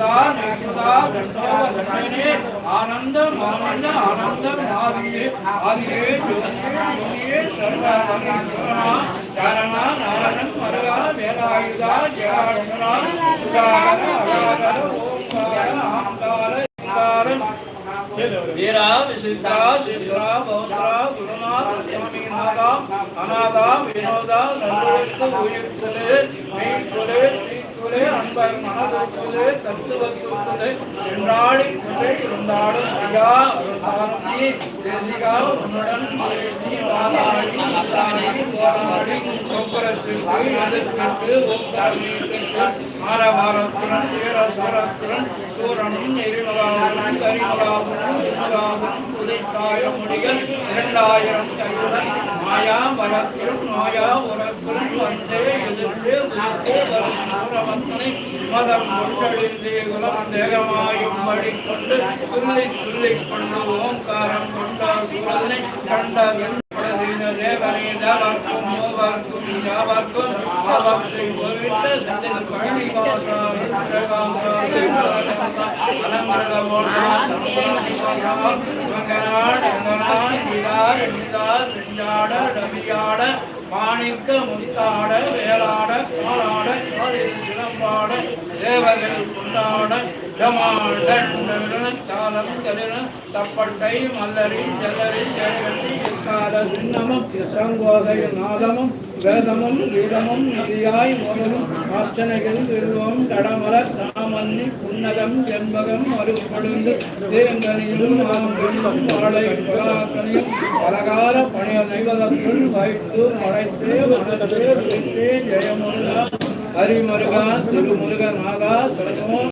நிற்பதா நிற்பதா தண்டோக தண்டனே ஆனந்தம் ஆனந்த ஆனந்தம் ஆதியே ஆதியே ஜோதியே ஜோதியே சர்வ புரணா காரணா நாரணன் மருகா வேலாயுதா ஜெயாட்சரா சுதாகர அகாகர ஓங்கார வீரா விசித்ரா சித்ரா பௌத்ரா அநாதா வினோதா நல்லுக்கு உயிர்க்குலே மெய்க்குலே தீக்குலே அன்பர் மனதுக்குலே தத்துவத்துக்குலே என்றாடி கொண்டே இருந்தாலும் ஐயா அருள்தாரதி தேசிகா உன்னுடன் பேசி வாதாடி வாதாடி போராடி ஒப்புரத்திற்கு எதிர்ப்பிற்கு ஒப்புரத்திற்கு ஆரவாரத்துடன் வீரசுரத்துடன் சூரனும் எரிமலாவும் கரிமலாவும் இருமலாவும் புதைத்தாய முடிகள் இரண்டாயிரம் கையுடன் மாயா பலத்திலும் மாயா உரத்திலும் வந்தே எதிர்த்து உயிர்த்தே மதம் கொண்டழிந்தே குலம் தேகமாயும் படி கொண்டு துள்ளி துள்ளி கொண்டு ஓங்காரம் கொண்ட சூரனை கண்ட தேவனே தேவர்க்கும் மூவர்க்கும் ஒருவிட்ட பழனி மாணிக்க முத்தாட வேளாட கோலாட சிலம்பாட தேவர்கள் கொண்டாட ஜமாண்டன் தாளம் தப்பட்டை மல்லரி ஜலரி ஜெயகட்டி இக்கால சின்னமும் சங்கோதய நாதமும் வேதமும் கீதமும் நிதியாய் மோதலும் அர்ச்சனைகள் தடமலர் புன்னகம் என்பகம் தேங்கனியும் ஆம்பெண்ணும் வாழை பலாக்கனியும் பலகால பணிய வைத்து హరి మురుగా తిరు మురుగ స్వరము